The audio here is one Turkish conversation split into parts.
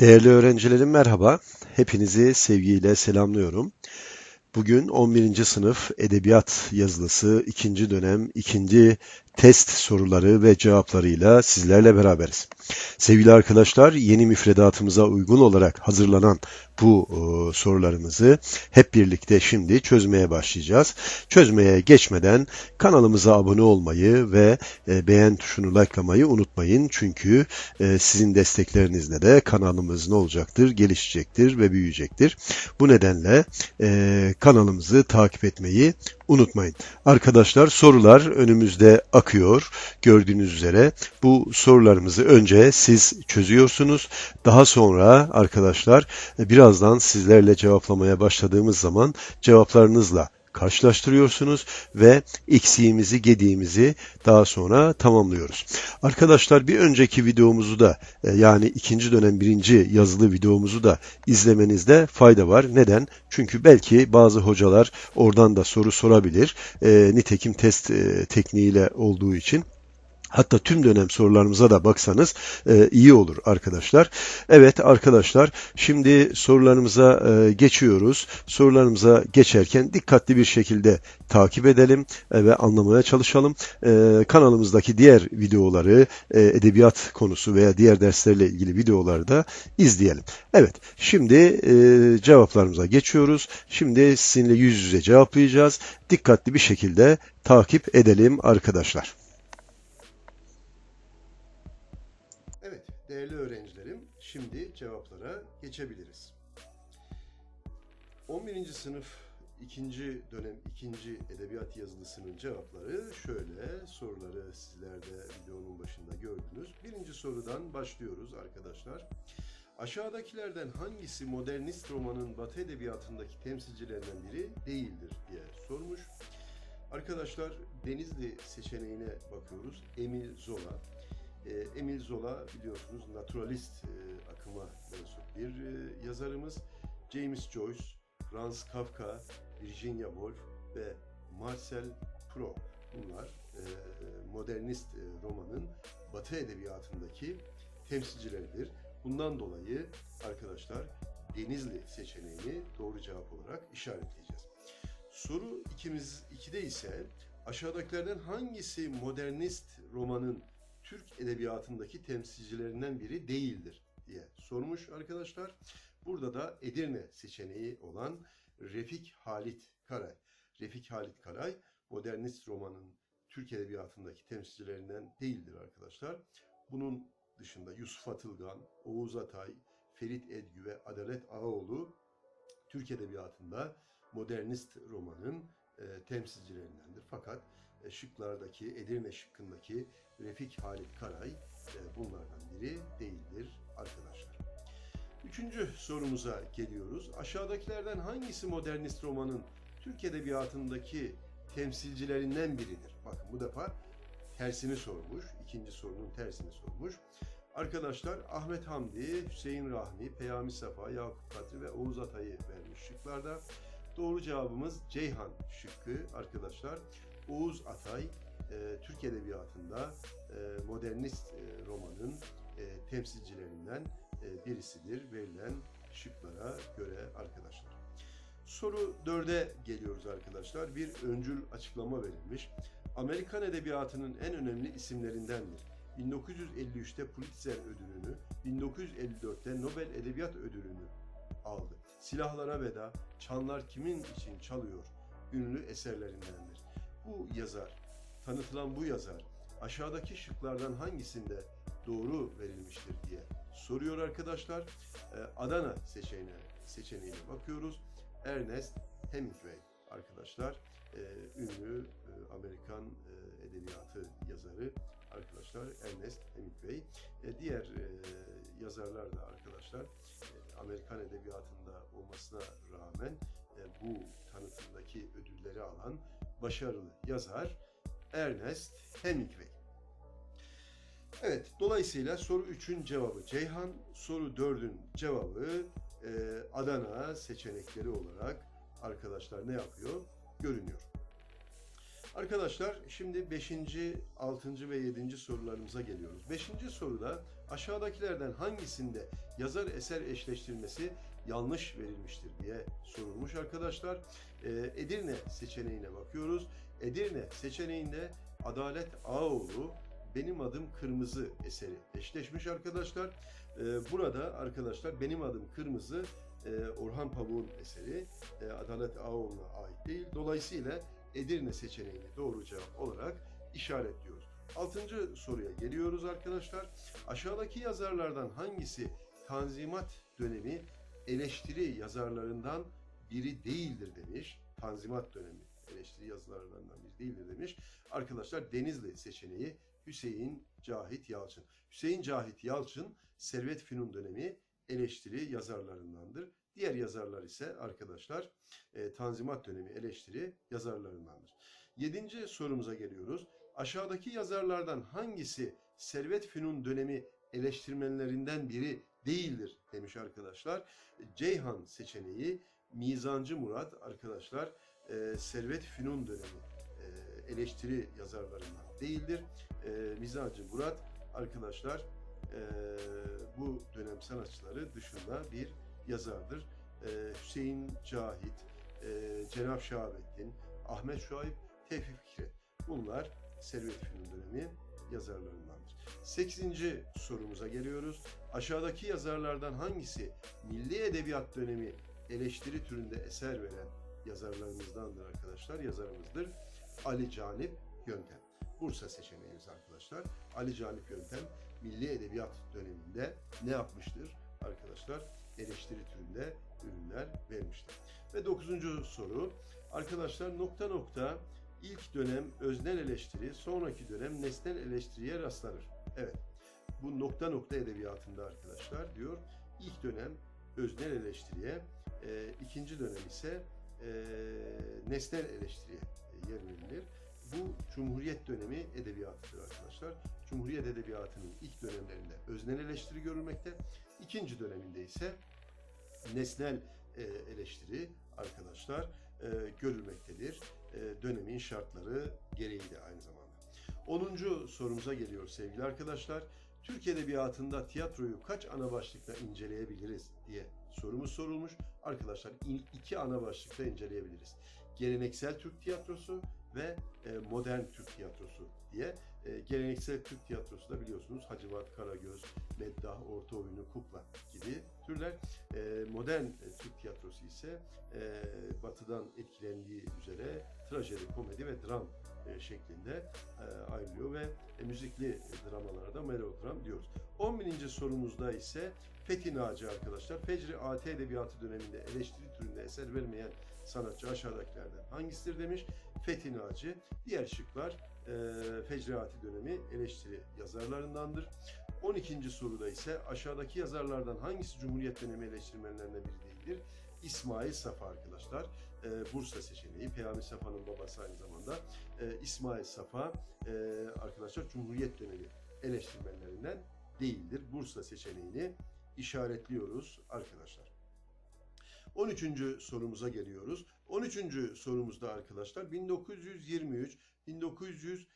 Değerli öğrencilerim merhaba. Hepinizi sevgiyle selamlıyorum. Bugün 11. sınıf edebiyat yazılısı 2. dönem 2. test soruları ve cevaplarıyla sizlerle beraberiz. Sevgili arkadaşlar, yeni müfredatımıza uygun olarak hazırlanan bu e, sorularımızı hep birlikte şimdi çözmeye başlayacağız. Çözmeye geçmeden kanalımıza abone olmayı ve e, beğen tuşunu likelamayı unutmayın. Çünkü e, sizin desteklerinizle de kanalımız ne olacaktır? Gelişecektir ve büyüyecektir. Bu nedenle e, kanalımızı takip etmeyi unutmayın. Arkadaşlar sorular önümüzde akıyor. Gördüğünüz üzere bu sorularımızı önce siz çözüyorsunuz. Daha sonra arkadaşlar birazdan sizlerle cevaplamaya başladığımız zaman cevaplarınızla karşılaştırıyorsunuz ve eksiğimizi, gediğimizi daha sonra tamamlıyoruz. Arkadaşlar bir önceki videomuzu da e, yani ikinci dönem birinci yazılı videomuzu da izlemenizde fayda var. Neden? Çünkü belki bazı hocalar oradan da soru sorabilir. E, nitekim test e, tekniğiyle olduğu için. Hatta tüm dönem sorularımıza da baksanız e, iyi olur arkadaşlar. Evet arkadaşlar şimdi sorularımıza e, geçiyoruz. Sorularımıza geçerken dikkatli bir şekilde takip edelim e, ve anlamaya çalışalım. E, kanalımızdaki diğer videoları e, edebiyat konusu veya diğer derslerle ilgili videoları da izleyelim. Evet şimdi e, cevaplarımıza geçiyoruz. Şimdi sizinle yüz yüze cevaplayacağız. Dikkatli bir şekilde takip edelim arkadaşlar. Geçebiliriz. 11. sınıf 2. dönem 2. edebiyat yazılısının cevapları şöyle. Soruları sizler de videonun başında gördünüz. Birinci sorudan başlıyoruz arkadaşlar. Aşağıdakilerden hangisi modernist romanın Batı edebiyatındaki temsilcilerinden biri değildir diye sormuş. Arkadaşlar Denizli seçeneğine bakıyoruz. Emil Zola. E, Emil Zola biliyorsunuz naturalist e, akıma mensup bir e, yazarımız. James Joyce, Franz Kafka, Virginia Woolf ve Marcel Proust bunlar modernist romanın Batı edebiyatındaki temsilcileridir. Bundan dolayı arkadaşlar Denizli seçeneğini doğru cevap olarak işaretleyeceğiz. Soru ikimiz ikide ise aşağıdakilerden hangisi modernist romanın Türk edebiyatındaki temsilcilerinden biri değildir diye sormuş arkadaşlar. Burada da Edirne seçeneği olan Refik Halit Karay. Refik Halit Karay modernist romanın Türk edebiyatındaki temsilcilerinden değildir arkadaşlar. Bunun dışında Yusuf Atılgan, Oğuz Atay, Ferit Edgü ve Adalet Ağaoğlu Türk edebiyatında modernist romanın e, temsilcilerindendir. Fakat şıklardaki, Edirne şıkkındaki Refik Halit Karay e, bunlardan biri değildir arkadaşlar. Üçüncü sorumuza geliyoruz. Aşağıdakilerden hangisi modernist romanın Türk edebiyatındaki temsilcilerinden biridir? Bakın bu defa tersini sormuş. İkinci sorunun tersini sormuş. Arkadaşlar Ahmet Hamdi, Hüseyin Rahmi, Peyami Safa, Yakup Kadri ve Oğuz Atay'ı vermiş şıklarda. Doğru cevabımız Ceyhan şıkkı arkadaşlar. Oğuz Atay e, Türk Edebiyatı'nda e, modernist e, romanın e, temsilcilerinden e, birisidir verilen şıklara göre arkadaşlar. Soru 4'e geliyoruz arkadaşlar. Bir öncül açıklama verilmiş. Amerikan edebiyatının en önemli isimlerindendir. 1953'te Pulitzer ödülünü, 1954'te Nobel Edebiyat Ödülünü aldı. Silahlara veda, çanlar kimin için çalıyor ünlü eserlerindendir. Bu yazar, tanıtılan bu yazar aşağıdaki şıklardan hangisinde doğru verilmiştir diye soruyor arkadaşlar. Ee, Adana seçeneğine, seçeneğine bakıyoruz. Ernest Hemingway arkadaşlar e, ünlü e, Amerikan e, edebiyatı yazarı arkadaşlar Ernest Hemingway. E, diğer e, yazarlar da arkadaşlar e, Amerikan edebiyatında olmasına rağmen e, bu tanıtımdaki ödülleri alan başarılı yazar Ernest Hemingway. Evet, dolayısıyla soru 3'ün cevabı Ceyhan, soru 4'ün cevabı e, Adana seçenekleri olarak arkadaşlar ne yapıyor? Görünüyor. Arkadaşlar şimdi 5. 6. ve 7. sorularımıza geliyoruz. 5. soruda aşağıdakilerden hangisinde yazar eser eşleştirmesi yanlış verilmiştir diye sorulmuş arkadaşlar. Ee, Edirne seçeneğine bakıyoruz. Edirne seçeneğinde Adalet Ağoğlu benim adım Kırmızı eseri eşleşmiş arkadaşlar. Ee, burada arkadaşlar benim adım Kırmızı e, Orhan Pamuk'un eseri e, Adalet Ağoğlu'na ait değil. Dolayısıyla Edirne seçeneğini doğru cevap olarak işaretliyoruz. Altıncı soruya geliyoruz arkadaşlar. Aşağıdaki yazarlardan hangisi Tanzimat dönemi eleştiri yazarlarından biri değildir demiş. Tanzimat dönemi eleştiri yazarlarından biri değildir demiş. Arkadaşlar Denizli seçeneği Hüseyin Cahit Yalçın. Hüseyin Cahit Yalçın Servet Fünun dönemi eleştiri yazarlarındandır. Diğer yazarlar ise arkadaşlar e, Tanzimat dönemi eleştiri yazarlarındandır. Yedinci sorumuza geliyoruz. Aşağıdaki yazarlardan hangisi Servet Fünun dönemi eleştirmenlerinden biri değildir demiş arkadaşlar. Ceyhan seçeneği Mizancı Murat arkadaşlar e, Servet Fünun dönemi e, eleştiri yazarlarından değildir. E, Mizancı Murat arkadaşlar e, bu dönem sanatçıları dışında bir yazardır. E, Hüseyin Cahit, e, Cenab Şahabettin, Ahmet Şuayb, Tevfik Fikret. Bunlar Servet Fünun dönemi yazarlarındandır. 8. sorumuza geliyoruz. Aşağıdaki yazarlardan hangisi milli edebiyat dönemi eleştiri türünde eser veren yazarlarımızdandır arkadaşlar? Yazarımızdır. Ali Canip Yöntem. Bursa seçeneğimiz arkadaşlar. Ali Canip Yöntem milli edebiyat döneminde ne yapmıştır arkadaşlar? Eleştiri türünde ürünler vermiştir. Ve dokuzuncu soru. Arkadaşlar nokta nokta ilk dönem öznel eleştiri, sonraki dönem nesnel eleştiriye rastlanır. Evet. Bu nokta nokta edebiyatında arkadaşlar diyor. İlk dönem öznel eleştiriye, e, ikinci dönem ise e, nesnel eleştiriye yer verilir. Bu Cumhuriyet dönemi edebiyatıdır arkadaşlar. Cumhuriyet edebiyatının ilk dönemlerinde öznel eleştiri görülmekte. İkinci döneminde ise nesnel e, eleştiri arkadaşlar e, görülmektedir. E, dönemin şartları gereği de aynı zamanda. 10. sorumuza geliyor sevgili arkadaşlar. Türk Edebiyatı'nda tiyatroyu kaç ana başlıkla inceleyebiliriz diye sorumuz sorulmuş. Arkadaşlar iki ana başlıkta inceleyebiliriz. Geleneksel Türk tiyatrosu ve modern Türk tiyatrosu diye. E, geleneksel Türk tiyatrosu da biliyorsunuz Hacivat, Karagöz, Meddah, Orta Oyunu, Kukla gibi türler. E, modern e, Türk tiyatrosu ise e, batıdan etkilendiği üzere trajedi, komedi ve dram e, şeklinde e, ayrılıyor ve e, müzikli dramalara da melodram diyoruz. 11. sorumuzda ise Fethi Naci arkadaşlar. Fecri AT Edebiyatı döneminde eleştiri türünde eser vermeyen sanatçı aşağıdakilerden hangisidir demiş. Fethi Naci. Diğer şıklar e, Fecri AT dönemi eleştiri yazarlarındandır. 12. soruda ise aşağıdaki yazarlardan hangisi Cumhuriyet dönemi eleştirmenlerinden biri değildir? İsmail Safa arkadaşlar. E, Bursa seçeneği. Peyami Safa'nın babası aynı zamanda. E, İsmail Safa e, arkadaşlar Cumhuriyet dönemi eleştirmenlerinden değildir. Bursa seçeneğini işaretliyoruz arkadaşlar. 13. sorumuza geliyoruz. 13. sorumuzda arkadaşlar 1923-1950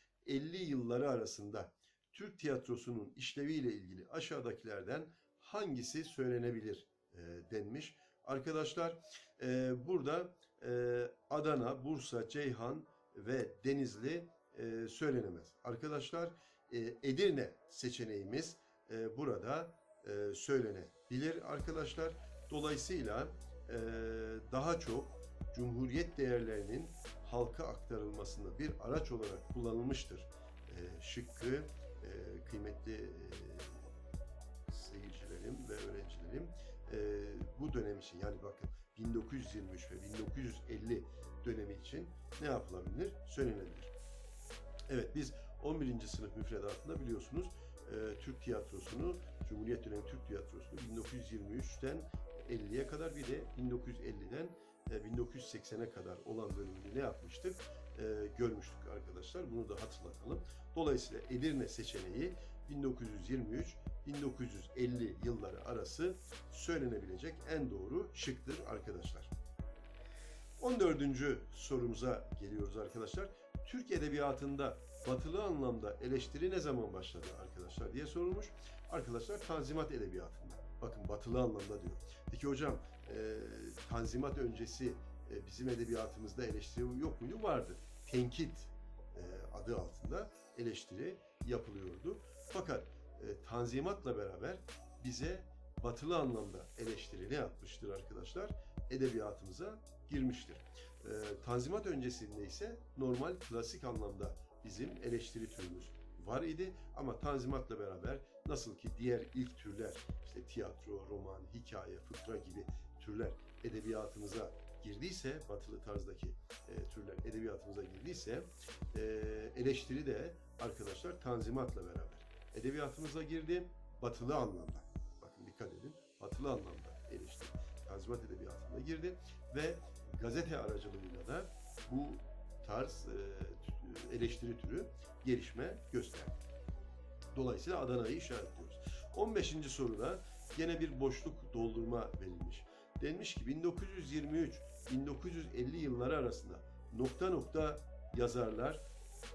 yılları arasında Türk tiyatrosunun işleviyle ilgili aşağıdakilerden hangisi söylenebilir e, denmiş. Arkadaşlar e, burada e, Adana, Bursa, Ceyhan ve Denizli e, söylenemez. Arkadaşlar e, Edirne seçeneğimiz e, burada e, söylenebilir arkadaşlar. Dolayısıyla e, daha çok Cumhuriyet değerlerinin halka aktarılmasında bir araç olarak kullanılmıştır. E, şıkkı e, kıymetli e, seyircilerim ve öğrencilerim e, bu dönem için yani bakın 1923 ve 1950 dönemi için ne yapılabilir? Söylenebilir. Evet biz 11. sınıf müfredatında biliyorsunuz e, Türk tiyatrosunu, Cumhuriyet dönemi Türk tiyatrosunu 1923'ten 50'ye kadar bir de 1950'den 1980'e kadar olan bölümünü ne yapmıştık? E, görmüştük arkadaşlar. Bunu da hatırlatalım. Dolayısıyla Edirne seçeneği 1923-1950 yılları arası söylenebilecek en doğru şıktır arkadaşlar. 14. sorumuza geliyoruz arkadaşlar. Türk edebiyatında batılı anlamda eleştiri ne zaman başladı arkadaşlar diye sorulmuş. Arkadaşlar Tanzimat edebiyatında. Bakın batılı anlamda diyor. Peki hocam e, Tanzimat öncesi e, bizim edebiyatımızda eleştiri yok muydu? Vardı. Tenkit e, adı altında eleştiri yapılıyordu. Fakat e, Tanzimat'la beraber bize batılı anlamda eleştiri ne yapmıştır arkadaşlar? Edebiyatımıza girmiştir. E, Tanzimat öncesinde ise normal klasik anlamda bizim eleştiri türümüz var idi ama Tanzimat'la beraber nasıl ki diğer ilk türler işte tiyatro, roman, hikaye, fıkra gibi türler edebiyatımıza girdiyse batılı tarzdaki e, türler edebiyatımıza girdiyse e, eleştiri de arkadaşlar Tanzimat'la beraber edebiyatımıza girdi batılı anlamda. Bakın dikkat edin. Batılı anlamda eleştiri Tanzimat edebiyatına girdi ve gazete aracılığıyla da bu tarz e, eleştiri türü gelişme gösterdi. Dolayısıyla Adana'yı işaretliyoruz. 15. soruda gene bir boşluk doldurma verilmiş. Denmiş ki 1923-1950 yılları arasında nokta nokta yazarlar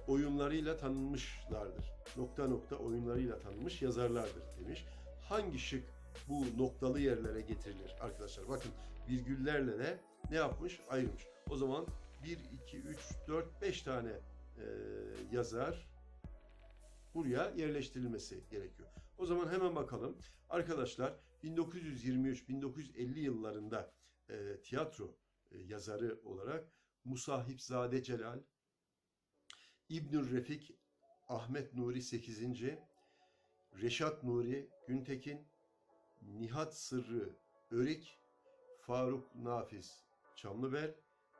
oyunlarıyla tanınmışlardır. Nokta nokta oyunlarıyla tanınmış yazarlardır demiş. Hangi şık bu noktalı yerlere getirilir arkadaşlar? Bakın virgüllerle de ne yapmış? Ayırmış. O zaman 1, 2, 3, 4, 5 tane e, yazar buraya yerleştirilmesi gerekiyor. O zaman hemen bakalım. Arkadaşlar 1923-1950 yıllarında e, tiyatro e, yazarı olarak Musahipzade Celal, İbnül Refik Ahmet Nuri 8. Reşat Nuri Güntekin, Nihat Sırrı Örik, Faruk Nafiz Çamlıbel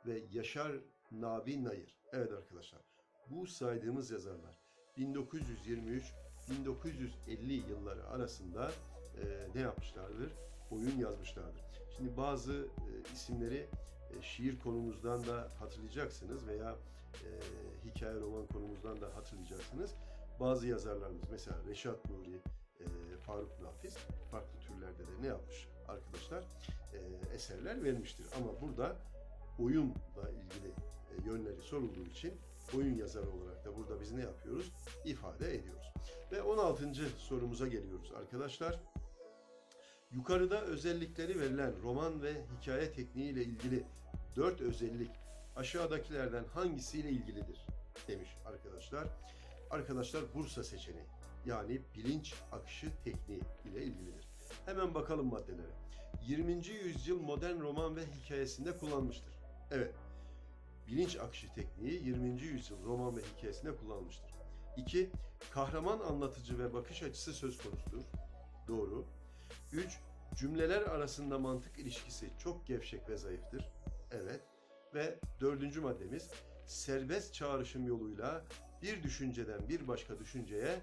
ve Yaşar Nabi Nayır. Evet arkadaşlar bu saydığımız yazarlar 1923-1950 yılları arasında e, ne yapmışlardır? Oyun yazmışlardır. Şimdi bazı e, isimleri e, şiir konumuzdan da hatırlayacaksınız veya e, hikaye roman konumuzdan da hatırlayacaksınız. Bazı yazarlarımız mesela Reşat Nuri, e, Faruk Nafiz farklı türlerde de ne yapmış arkadaşlar? E, eserler vermiştir. Ama burada oyunla ilgili e, yönleri sorulduğu için oyun yazarı olarak da burada biz ne yapıyoruz? İfade ediyoruz. Ve 16. sorumuza geliyoruz arkadaşlar. Yukarıda özellikleri verilen roman ve hikaye tekniği ile ilgili dört özellik aşağıdakilerden hangisiyle ilgilidir demiş arkadaşlar. Arkadaşlar Bursa seçeneği yani bilinç akışı tekniği ile ilgilidir. Hemen bakalım maddelere. 20. yüzyıl modern roman ve hikayesinde kullanmıştır. Evet, bilinç akışı tekniği 20. yüzyıl roman ve hikayesinde kullanılmıştır. 2. Kahraman anlatıcı ve bakış açısı söz konusudur. Doğru. 3. Cümleler arasında mantık ilişkisi çok gevşek ve zayıftır. Evet. Ve dördüncü maddemiz serbest çağrışım yoluyla bir düşünceden bir başka düşünceye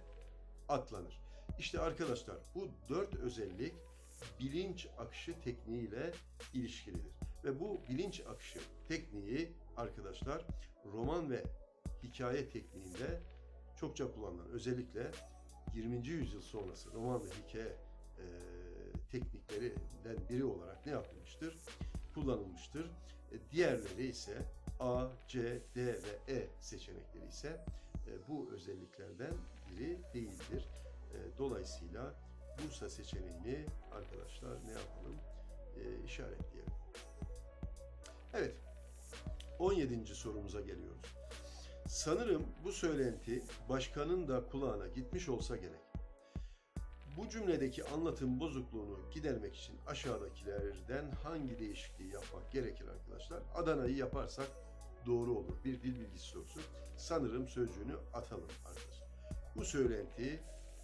atlanır. İşte arkadaşlar bu dört özellik bilinç akışı tekniğiyle ilişkilidir. Ve bu bilinç akışı tekniği arkadaşlar roman ve hikaye tekniğinde çokça kullanılan özellikle 20. yüzyıl sonrası roman ve hikaye e, tekniklerinden biri olarak ne yapılmıştır? Kullanılmıştır. E, diğerleri ise A, C, D ve E seçenekleri ise e, bu özelliklerden biri değildir. E, dolayısıyla Bursa seçeneğini arkadaşlar ne yapalım? E, işaretleyelim. Evet. 17. sorumuza geliyoruz. Sanırım bu söylenti başkanın da kulağına gitmiş olsa gerek. Bu cümledeki anlatım bozukluğunu gidermek için aşağıdakilerden hangi değişikliği yapmak gerekir arkadaşlar? Adana'yı yaparsak doğru olur. Bir dil bilgisi sorusu. Sanırım sözcüğünü atalım arkadaşlar. Bu söylenti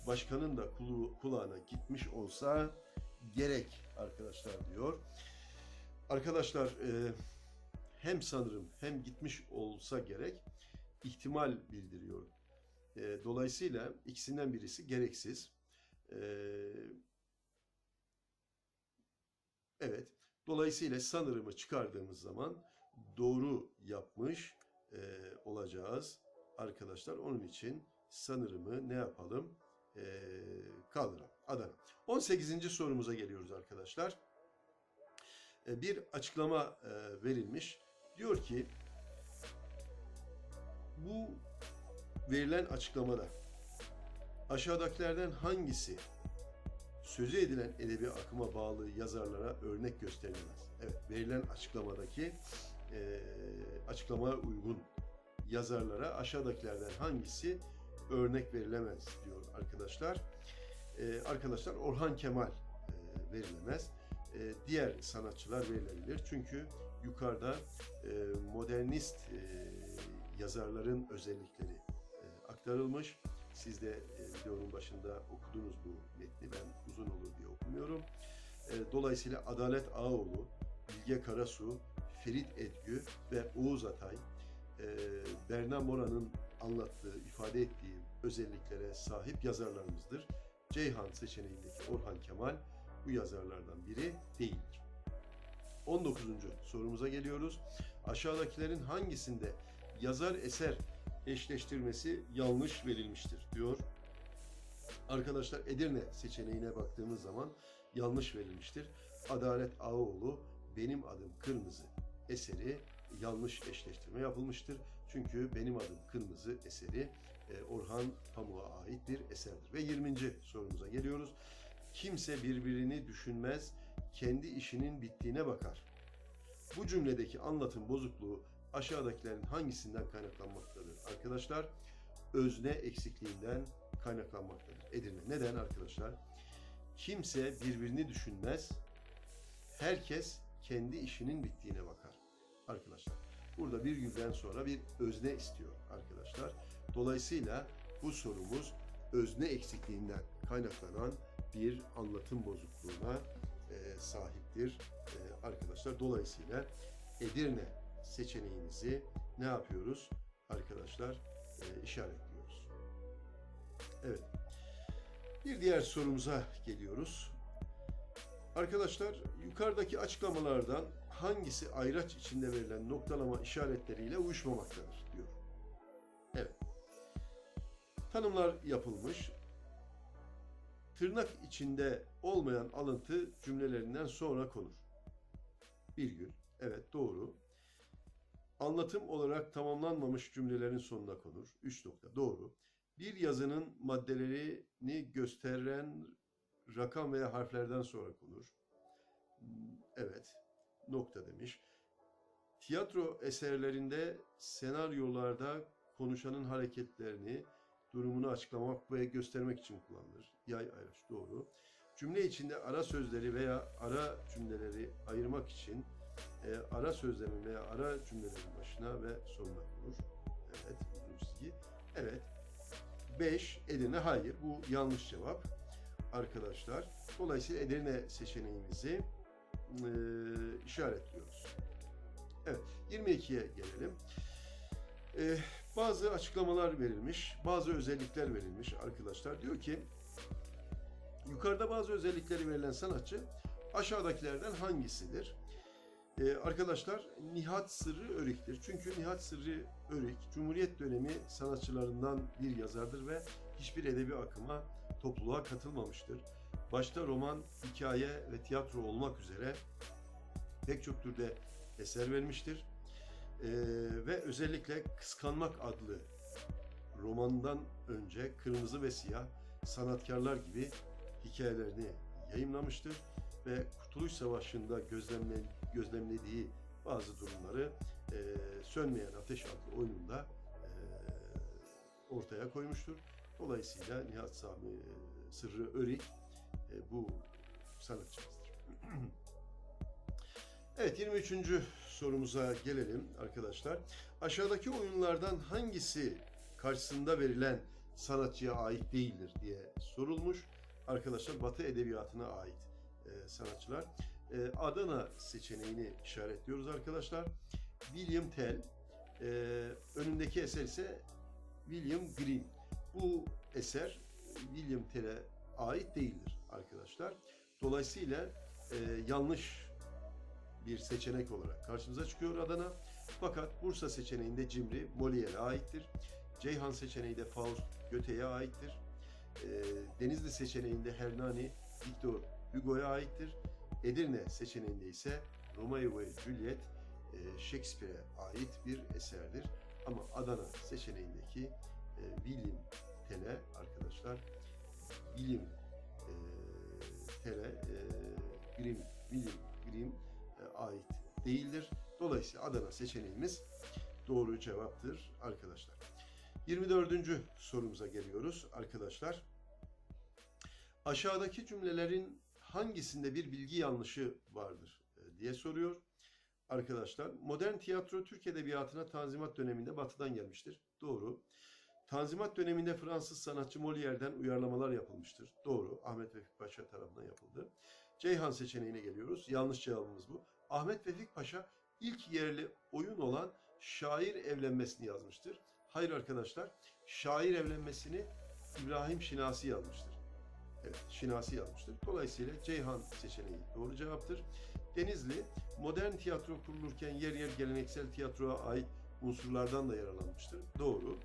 başkanın da kulu- kulağına gitmiş olsa gerek arkadaşlar diyor. Arkadaşlar e, hem sanırım hem gitmiş olsa gerek ihtimal bildiriyor. E, dolayısıyla ikisinden birisi gereksiz. E, evet. Dolayısıyla sanırımı çıkardığımız zaman doğru yapmış e, olacağız arkadaşlar. Onun için sanırımı ne yapalım? E, kaldıralım. Adana. 18. sorumuza geliyoruz arkadaşlar. E, bir açıklama e, verilmiş. Diyor ki bu verilen açıklamada aşağıdakilerden hangisi sözü edilen edebi akıma bağlı yazarlara örnek gösterilemez? Evet, verilen açıklamadaki eee açıklamaya uygun yazarlara aşağıdakilerden hangisi örnek verilemez diyor arkadaşlar. Eee, arkadaşlar Orhan Kemal eee, verilemez. Eee, diğer sanatçılar verilebilir. Çünkü yukarıda eee, modernist eee, yazarların özellikleri eee, aktarılmış. Siz de e, videonun başında okudunuz bu metni. Ben uzun olur diye okumuyorum. E, Dolayısıyla Adalet Ağoğlu, Bilge Karasu, Ferit Edgü ve Oğuz Atay, e, Berna Mora'nın anlattığı, ifade ettiği özelliklere sahip yazarlarımızdır. Ceyhan seçeneğindeki Orhan Kemal bu yazarlardan biri değildir. 19. sorumuza geliyoruz. Aşağıdakilerin hangisinde yazar eser eşleştirmesi yanlış verilmiştir diyor. Arkadaşlar Edirne seçeneğine baktığımız zaman yanlış verilmiştir. Adalet Ağoğlu Benim Adım Kırmızı eseri yanlış eşleştirme yapılmıştır. Çünkü Benim Adım Kırmızı eseri e, Orhan Pamuk'a ait bir eserdir. Ve 20. sorumuza geliyoruz. Kimse birbirini düşünmez, kendi işinin bittiğine bakar. Bu cümledeki anlatım bozukluğu aşağıdakilerin hangisinden kaynaklanmaktadır? Arkadaşlar özne eksikliğinden kaynaklanmaktadır. Edirne. Neden arkadaşlar? Kimse birbirini düşünmez. Herkes kendi işinin bittiğine bakar. Arkadaşlar burada virgülden sonra bir özne istiyor arkadaşlar. Dolayısıyla bu sorumuz özne eksikliğinden kaynaklanan bir anlatım bozukluğuna e, sahiptir e, arkadaşlar. Dolayısıyla Edirne seçeneğimizi ne yapıyoruz arkadaşlar? E, işaretliyoruz. Evet. Bir diğer sorumuza geliyoruz. Arkadaşlar yukarıdaki açıklamalardan hangisi ayraç içinde verilen noktalama işaretleriyle uyuşmamaktadır diyor. Evet. Tanımlar yapılmış. Tırnak içinde olmayan alıntı cümlelerinden sonra konur. Virgül. Evet doğru. Anlatım olarak tamamlanmamış cümlelerin sonuna konur. 3 nokta. Doğru. Bir yazının maddelerini gösteren rakam veya harflerden sonra konur. Evet. Nokta demiş. Tiyatro eserlerinde senaryolarda konuşanın hareketlerini, durumunu açıklamak ve göstermek için kullanılır. Yay ayraç doğru. Cümle içinde ara sözleri veya ara cümleleri ayırmak için e, ara sözlerin veya ara cümlelerin başına ve sonuna konur. Evet, uzun çizgi. Evet. 5 Edirne hayır. Bu yanlış cevap arkadaşlar. Dolayısıyla Edirne seçeneğimizi e, işaretliyoruz. Evet, 22'ye gelelim. E, bazı açıklamalar verilmiş, bazı özellikler verilmiş arkadaşlar. Diyor ki, yukarıda bazı özellikleri verilen sanatçı aşağıdakilerden hangisidir? Ee, arkadaşlar Nihat Sırrı Örik'tir. Çünkü Nihat Sırrı Örik Cumhuriyet dönemi sanatçılarından bir yazardır ve hiçbir edebi akıma topluluğa katılmamıştır. Başta roman, hikaye ve tiyatro olmak üzere pek çok türde eser vermiştir. Ee, ve özellikle Kıskanmak adlı romandan önce Kırmızı ve Siyah sanatkarlar gibi hikayelerini yayımlamıştır ve Kurtuluş Savaşı'nda gözlemle, gözlemlediği bazı durumları e, Sönmeyen Ateş adlı oyununda e, ortaya koymuştur. Dolayısıyla Nihat Sami e, Sırrı Örik e, bu sanatçımızdır. evet 23. sorumuza gelelim arkadaşlar. Aşağıdaki oyunlardan hangisi karşısında verilen sanatçıya ait değildir diye sorulmuş. Arkadaşlar Batı Edebiyatı'na ait e, sanatçılar. E, Adana seçeneğini işaretliyoruz arkadaşlar. William Tell. E, önündeki eser ise William Green. Bu eser William Tell'e ait değildir arkadaşlar. Dolayısıyla e, yanlış bir seçenek olarak karşımıza çıkıyor Adana. Fakat Bursa seçeneğinde Cimri Molière'e aittir. Ceyhan seçeneği de Faust Göte'ye aittir. E, Denizli seçeneğinde Hernani Victor Hugo'ya aittir. Edirne seçeneğinde ise Romeo ve Juliet e, Shakespeare'e ait bir eserdir Ama Adana seçeneğindeki e, bilim tele arkadaşlar bilim e, tele e, bilim bilim bilim e, ait değildir. Dolayısıyla Adana seçeneğimiz doğru cevaptır arkadaşlar. 24. sorumuza geliyoruz arkadaşlar. Aşağıdaki cümlelerin hangisinde bir bilgi yanlışı vardır e, diye soruyor. Arkadaşlar modern tiyatro Türk edebiyatına Tanzimat döneminde batıdan gelmiştir. Doğru. Tanzimat döneminde Fransız sanatçı Molière'den uyarlamalar yapılmıştır. Doğru. Ahmet Vefik Paşa tarafından yapıldı. Ceyhan seçeneğine geliyoruz. Yanlış cevabımız bu. Ahmet Vefik Paşa ilk yerli oyun olan şair evlenmesini yazmıştır. Hayır arkadaşlar. Şair evlenmesini İbrahim Şinasi yazmıştır. Evet, Şinasi yazmıştır. Dolayısıyla Ceyhan seçeneği doğru cevaptır. Denizli, modern tiyatro kurulurken yer yer geleneksel tiyatroya ait unsurlardan da yararlanmıştır. Doğru.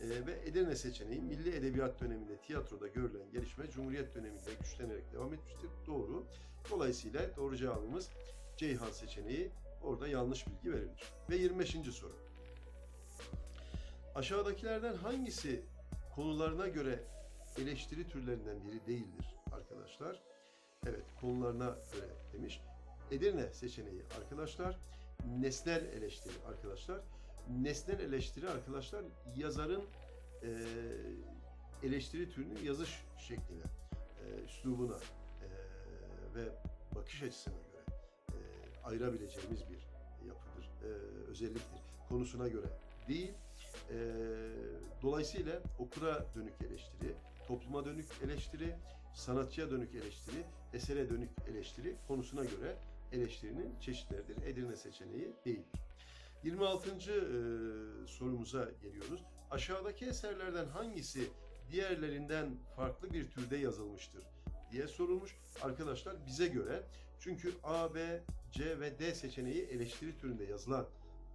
Ee, ve Edirne seçeneği milli edebiyat döneminde tiyatroda görülen gelişme Cumhuriyet döneminde güçlenerek devam etmiştir. Doğru. Dolayısıyla doğru cevabımız Ceyhan seçeneği. Orada yanlış bilgi verilmiş. Ve 25. soru. Aşağıdakilerden hangisi konularına göre eleştiri türlerinden biri değildir arkadaşlar? Evet, konularına göre demiş. Edirne seçeneği arkadaşlar. Nesnel eleştiri arkadaşlar. Nesnel eleştiri arkadaşlar yazarın e, eleştiri türünün yazış şekline, e, üslubuna e, ve bakış açısına göre ayırabileceğimiz bir yapıdır, e, özelliktir. Konusuna göre değil. E, dolayısıyla okura dönük eleştiri, topluma dönük eleştiri, sanatçıya dönük eleştiri, esere dönük eleştiri konusuna göre eleştirinin çeşitleridir. Edirne seçeneği değildir. 26. e, sorumuza geliyoruz. Aşağıdaki eserlerden hangisi diğerlerinden farklı bir türde yazılmıştır diye sorulmuş. Arkadaşlar bize göre çünkü A, B, C ve D seçeneği eleştiri türünde yazılan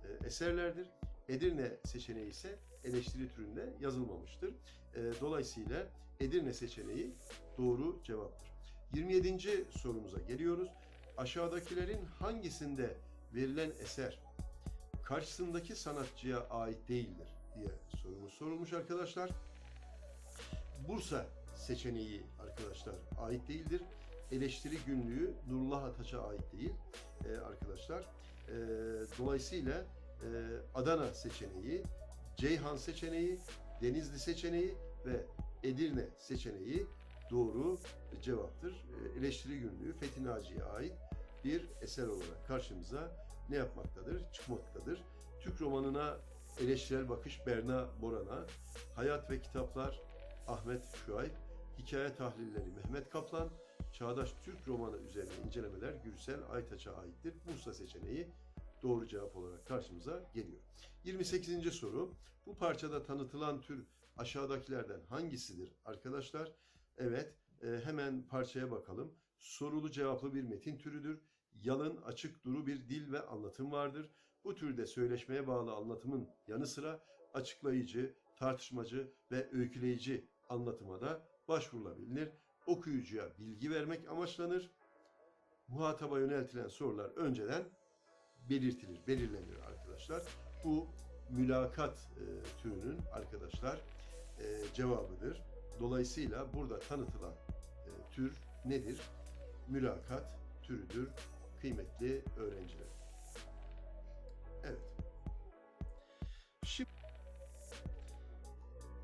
e, eserlerdir. Edirne seçeneği ise eleştiri türünde yazılmamıştır. E, dolayısıyla Edirne seçeneği doğru cevaptır. 27. sorumuza geliyoruz. Aşağıdakilerin hangisinde verilen eser karşısındaki sanatçıya ait değildir diye sorumuz sorulmuş arkadaşlar. Bursa seçeneği arkadaşlar ait değildir. Eleştiri günlüğü Nurullah Ataç'a ait değil e, arkadaşlar. E, dolayısıyla e, Adana seçeneği, Ceyhan seçeneği, Denizli seçeneği ve Edirne seçeneği doğru cevaptır. E, eleştiri günlüğü Fethi Naci'ye ait bir eser olarak karşımıza ne yapmaktadır? Çıkmaktadır. Türk romanına eleştirel bakış Berna Boran'a, hayat ve kitaplar Ahmet Şuayb, hikaye tahlilleri Mehmet Kaplan, çağdaş Türk romanı üzerine incelemeler Gürsel Aytaç'a aittir. Bursa seçeneği doğru cevap olarak karşımıza geliyor. 28. soru. Bu parçada tanıtılan tür aşağıdakilerden hangisidir arkadaşlar? Evet, e, hemen parçaya bakalım. Sorulu cevaplı bir metin türüdür. Yalın, açık, duru bir dil ve anlatım vardır. Bu türde söyleşmeye bağlı anlatımın yanı sıra açıklayıcı, tartışmacı ve öyküleyici anlatıma da başvurulabilir. Okuyucuya bilgi vermek amaçlanır. Muhataba yöneltilen sorular önceden belirtilir, belirlenir arkadaşlar. Bu mülakat e, türünün arkadaşlar e, cevabıdır. Dolayısıyla burada tanıtılan e, tür nedir? Mülakat türüdür kıymetli öğrenciler. Evet.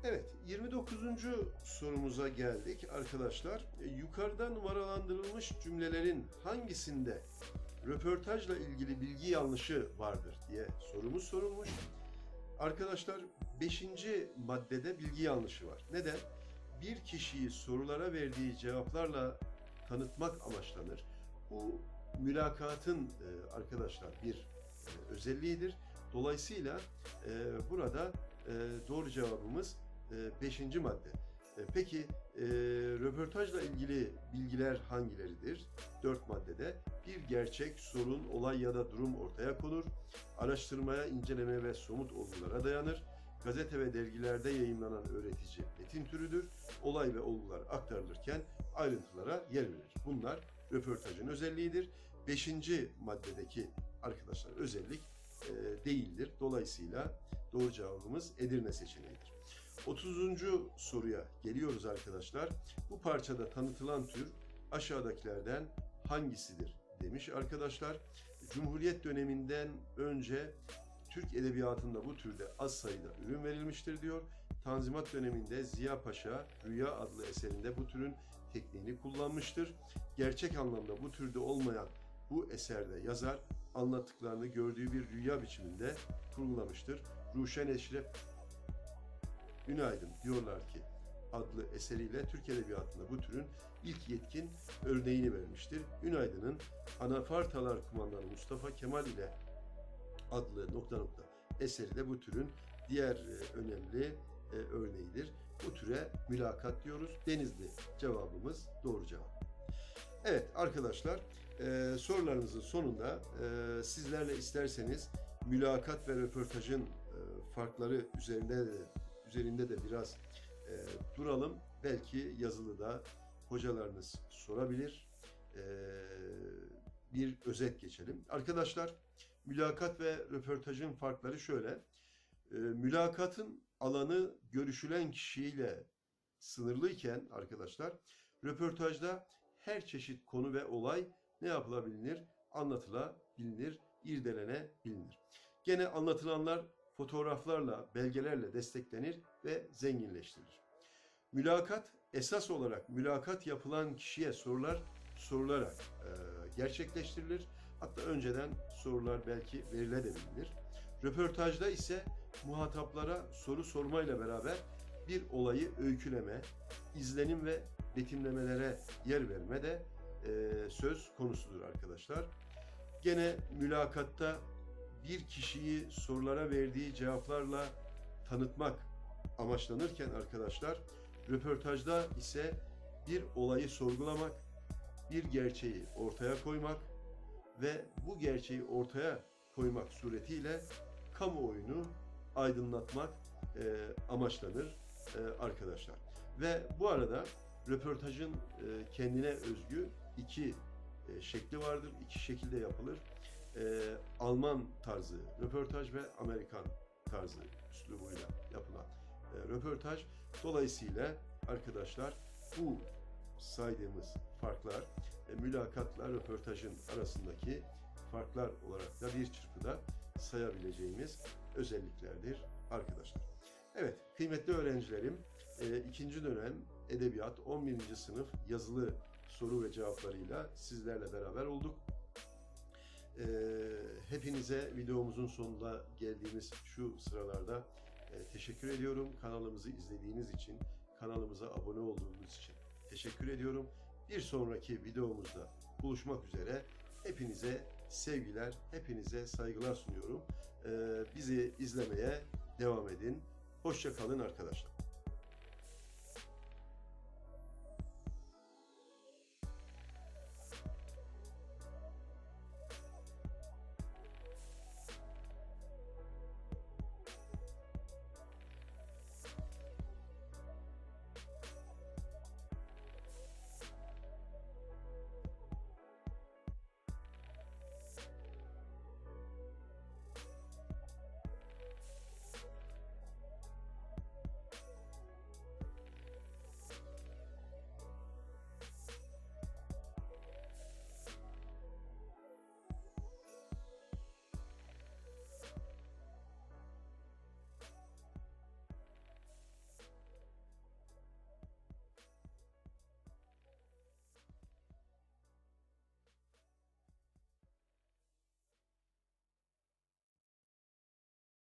Evet, 29. sorumuza geldik arkadaşlar. E, Yukarıdan numaralandırılmış cümlelerin hangisinde röportajla ilgili bilgi yanlışı vardır diye sorumuz sorulmuş. Arkadaşlar 5. maddede bilgi yanlışı var. Neden? Bir kişiyi sorulara verdiği cevaplarla tanıtmak amaçlanır. Bu mülakatın e, arkadaşlar bir e, özelliğidir. Dolayısıyla burada doğru cevabımız 5. madde. E, peki e, röportajla ilgili bilgiler hangileridir? 4 maddede bir gerçek, sorun, olay ya da durum ortaya konur. Araştırmaya, inceleme ve somut olgulara dayanır. Gazete ve dergilerde yayınlanan öğretici metin türüdür. Olay ve olgular aktarılırken ayrıntılara yer verir. Bunlar röportajın özelliğidir. Beşinci maddedeki arkadaşlar özellik e, değildir. Dolayısıyla doğru cevabımız Edirne seçeneğidir. 30. soruya geliyoruz arkadaşlar. Bu parçada tanıtılan tür aşağıdakilerden hangisidir demiş arkadaşlar. Cumhuriyet döneminden önce Türk edebiyatında bu türde az sayıda ürün verilmiştir diyor. Tanzimat döneminde Ziya Paşa Rüya adlı eserinde bu türün tekniğini kullanmıştır. Gerçek anlamda bu türde olmayan bu eserde yazar anlattıklarını gördüğü bir rüya biçiminde kurgulamıştır. Ruşen Eşref Günaydın diyorlar ki adlı eseriyle Türk Edebiyatı'nda bu türün ilk yetkin örneğini vermiştir. Günaydın'ın Anafartalar Kumandanı Mustafa Kemal ile adlı nokta nokta eseri de bu türün diğer e, önemli e, örneğidir. Bu türe mülakat diyoruz. Denizli cevabımız doğru cevap. Evet arkadaşlar e, sorularımızın sonunda sizlerle isterseniz mülakat ve röportajın farkları üzerinde de üzerinde de biraz e, duralım. Belki yazılıda hocalarınız sorabilir. E, bir özet geçelim. Arkadaşlar mülakat ve röportajın farkları şöyle. E, mülakatın alanı görüşülen kişiyle sınırlıyken arkadaşlar röportajda her çeşit konu ve olay ne yapılabilir? Anlatılabilir, irdelenebilir. Gene anlatılanlar fotoğraflarla, belgelerle desteklenir ve zenginleştirilir. Mülakat esas olarak mülakat yapılan kişiye sorular sorularak e, gerçekleştirilir. Hatta önceden sorular belki verilebilir. Röportajda ise muhataplara soru sormayla beraber bir olayı öyküleme, izlenim ve betimlemelere yer verme de e, söz konusudur arkadaşlar. Gene mülakatta bir kişiyi sorulara verdiği cevaplarla tanıtmak amaçlanırken arkadaşlar, röportajda ise bir olayı sorgulamak, bir gerçeği ortaya koymak ve bu gerçeği ortaya koymak suretiyle kamuoyunu aydınlatmak e, amaçlanır e, arkadaşlar. Ve bu arada röportajın e, kendine özgü iki e, şekli vardır. iki şekilde yapılır. E, Alman tarzı röportaj ve Amerikan tarzı üslubuyla yapılan e, röportaj. Dolayısıyla arkadaşlar bu saydığımız farklar e, mülakatla röportajın arasındaki farklar olarak da bir çırpıda sayabileceğimiz özelliklerdir arkadaşlar. Evet kıymetli öğrencilerim e, ikinci dönem edebiyat 11. sınıf yazılı soru ve cevaplarıyla sizlerle beraber olduk. E, hepinize videomuzun sonunda geldiğimiz şu sıralarda e, teşekkür ediyorum. Kanalımızı izlediğiniz için, kanalımıza abone olduğunuz için teşekkür ediyorum. Bir sonraki videomuzda buluşmak üzere. Hepinize sevgiler, hepinize saygılar sunuyorum. E, bizi izlemeye devam edin. Hoşça kalın arkadaşlar.